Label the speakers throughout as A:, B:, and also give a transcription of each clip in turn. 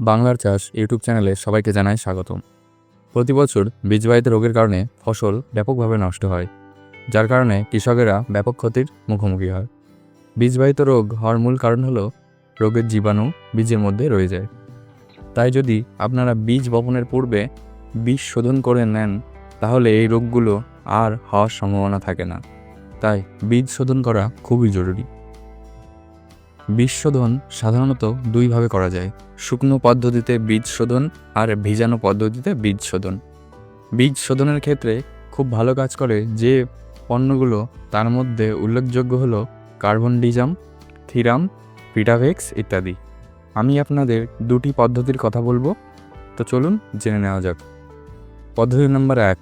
A: বাংলার চাষ ইউটিউব চ্যানেলে সবাইকে জানাই স্বাগতম। প্রতি বছর বীজবাহিত রোগের কারণে ফসল ব্যাপকভাবে নষ্ট হয়, যার কারণে কৃষকেরা ব্যাপক ক্ষতির মুখোমুখি হয়। বীজবাহিত রোগ হওয়ার মূল কারণ হলো রোগের জীবাণু বীজের মধ্যে রয়ে যায়। তাই যদি আপনারা বীজ বপনের পূর্বে বীজ শোধন করে নেন, তাহলে এই রোগগুলো আর হওয়ার সম্ভাবনা থাকে না। তাই বীজ শোধন করা খুবই জরুরি। বীজ শোধন সাধারণত দুইভাবে করা যায়, শুকনো পদ্ধতিতে বীজ শোধন আর ভিজানো পদ্ধতিতে বীজ শোধন বীজ শোধনের ক্ষেত্রে খুব ভালো কাজ করে যে পণ্যগুলো তার মধ্যে উল্লেখযোগ্য হলো কার্বন ডিজাম, থিরাম ভিটাভেক্স ইত্যাদি। আমি আপনাদের দুটি পদ্ধতির কথা বলব, তো চলুন জেনে নেওয়া যাক। পদ্ধতি নম্বর এক,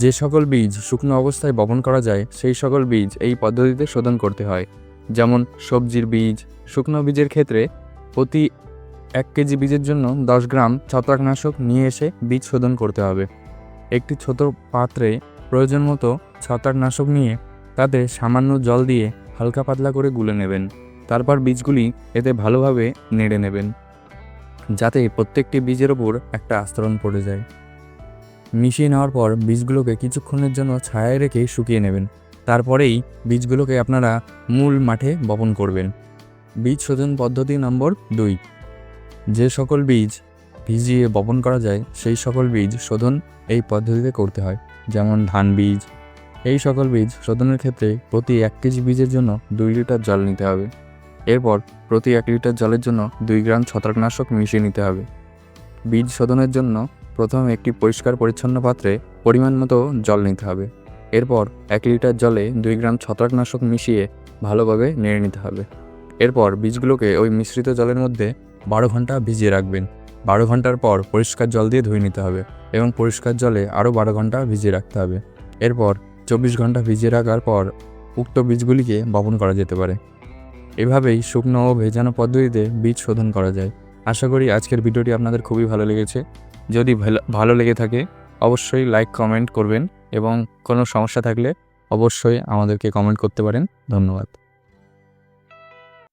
A: যে সকল বীজ শুকনো অবস্থায় বপন করা যায়, সেই সকল বীজ এই পদ্ধতিতে শোধন করতে হয়। যেমন সবজির বীজ, শুকনো বীজের ক্ষেত্রে প্রতি এক কেজি বীজের জন্য দশ গ্রাম ছত্রাকনাশক নিয়ে এসে বীজ শোধন করতে হবে। একটি ছোট পাত্রে প্রয়োজন মতো ছত্রাকনাশক নিয়ে তাতে সামান্য জল দিয়ে হালকা পাতলা করে গুলে নেবেন। তারপর বীজগুলি এতে ভালোভাবে নেড়ে নেবেন, যাতে প্রত্যেকটি বীজের ওপর একটা আস্তরণ পড়ে যায়। মিশিয়ে নেওয়ার পর বীজগুলোকে কিছুক্ষণের জন্য ছায়ায় রেখে শুকিয়ে নেবেন। তারপরেই বীজগুলোকে আপনারা মূল মাঠে বপন করবেন। বীজ শোধন পদ্ধতি নম্বর দুই। যে সকল বীজ ভিজিয়ে বপন করা যায়, সেই সকল বীজ শোধন এই পদ্ধতিতে করতে হয়। যেমন ধান বীজ। এই সকল বীজ শোধনের ক্ষেত্রে প্রতি এক কেজি বীজের জন্য দুই লিটার জল নিতে হবে। এরপর প্রতি এক লিটার জলের জন্য দুই গ্রাম ছত্রাকনাশক মিশিয়ে নিতে হবে। বীজ শোধনের জন্য প্রথম একটি পরিষ্কার পরিচ্ছন্ন পাত্রে পরিমাণ মতো জল নিতে হবে। এরপর এক লিটার জলে দুই গ্রাম ছত্রাকনাশক মিশিয়ে ভালোভাবে নেড়ে নিতে হবে। এরপর বীজগুলোকে ওই মিশ্রিত জলের মধ্যে বারো ঘণ্টা ভিজিয়ে রাখবেন। বারো ঘণ্টার পর পরিষ্কার জল দিয়ে ধুয়ে নিতে হবে এবং পরিষ্কার জলে আরও বারো ঘণ্টা ভিজিয়ে রাখতে হবে। এরপর চব্বিশ ঘণ্টা ভিজিয়ে রাখার পর উক্ত বীজগুলিকে বপন করা যেতে পারে। এভাবেই শুকনো ও ভেজানো পদ্ধতিতে বীজ শোধন করা যায়। আশা করি আজকের ভিডিওটি আপনাদের খুবই ভালো লেগেছে। যদি ভালো- লেগে থাকে, অবশ্যই লাইক কমেন্ট করবেন। এবং কোনো সমস্যা থাকলে অবশ্যই আমাদেরকে কমেন্ট করতে পারেন। ধন্যবাদ।